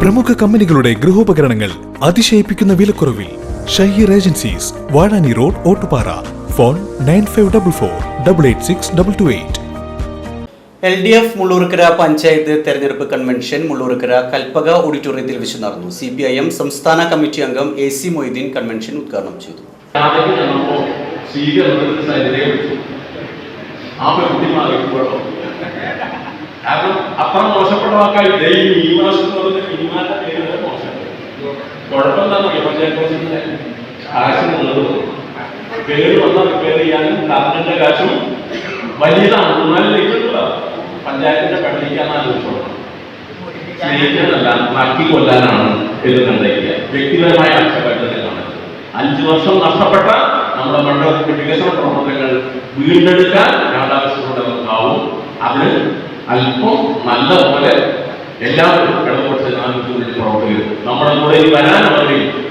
പ്രമുഖ കമ്പനികളുടെ ഗൃഹോപകരണങ്ങൾ അതിശയിപ്പിക്കുന്ന വിലക്കുറവിൽ Shaheer agencies Vazhani road Ottupara. Phone nine five double four double eight six double two eight. L D F Mullurkara panchayat തെരഞ്ഞെടുപ്പ് convention Mullurkara Kalpaka ഓഡിറ്റോറിയത്തിൽ വെച്ച് നടന്നു. സി പി ഐ എം സംസ്ഥാന കമ്മിറ്റി അംഗം എ സി മൊയ്തീൻ കൺവെൻഷൻ ഉദ്ഘാടനം ചെയ്തു. കാരണം അത്ര മോശപ്പെട്ട വാക്കായി ഈ മീമാസ് പേര് വരെ മോശം കുഴപ്പം എന്താണെന്നറിയോ പഞ്ചായത്ത് പ്രസിഡന്റിന്റെ കാശ് ഉള്ളത് പേര് വന്ന റിപ്പയർ ചെയ്യാനും കറണ്ടിന്റെ കാശും വലിയതാണ്. എന്നാലും ലഭിച്ചിട്ടില്ല പഞ്ചായത്തിന്റെ പെടലിക്കാൻ ആലോചിച്ചോളാം സ്നേഹിക്കാനല്ല നക്കി കൊല്ലാനാണ് ഇത് കണ്ടേക്കുക. വ്യക്തിപരമായ കാണുന്നത് അഞ്ചു വർഷം നഷ്ടപ്പെട്ട നമ്മുടെ മണ്ഡലത്തിന്റെ വികസന പ്രവർത്തനങ്ങൾ വീണ്ടെടുക്കാൻ രാധാകൃഷ്ണനോട് നമുക്കാവും അതിന് അല്പം നല്ലപോലെ എല്ലാവരും നമ്മുടെ കൂടെ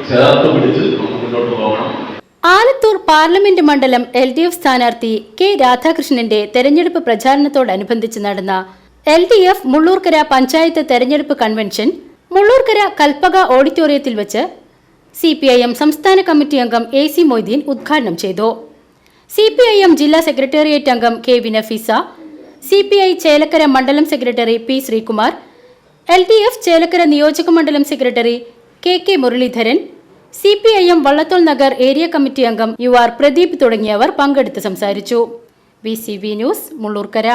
ചേർത്ത് പിടിച്ച് നമുക്ക് മുന്നോട്ട് പോകണം. ആലത്തൂർ പാർലമെന്റ് മണ്ഡലം എൽ ഡി എഫ് സ്ഥാനാർത്ഥി കെ രാധാകൃഷ്ണന്റെ തെരഞ്ഞെടുപ്പ് പ്രചാരണത്തോടനുബന്ധിച്ച് നടന്ന L D F Mullurkara panchayat തെരഞ്ഞെടുപ്പ് കൺവെൻഷൻ മുള്ളൂർക്കര കൽപ്പക ഓഡിറ്റോറിയത്തിൽ വെച്ച് സി പി ഐ എം സംസ്ഥാന കമ്മിറ്റി അംഗം എ സി മൊയ്തീൻ ഉദ്ഘാടനം ചെയ്തു. സി പി ഐ എം ജില്ലാ സെക്രട്ടേറിയറ്റ് അംഗം K V Nafeesa C P I Chelakkara മണ്ഡലം secretary P Sreekumar L D F Chelakkara നിയോജക മണ്ഡലം secretary K K Muraleedharan C P I M Vallathol Nagar area committee അംഗം U R Pradeep തുടങ്ങിയവർ പങ്കെടുത്ത് സംസാരിച്ചു. B C B news Mullurkara.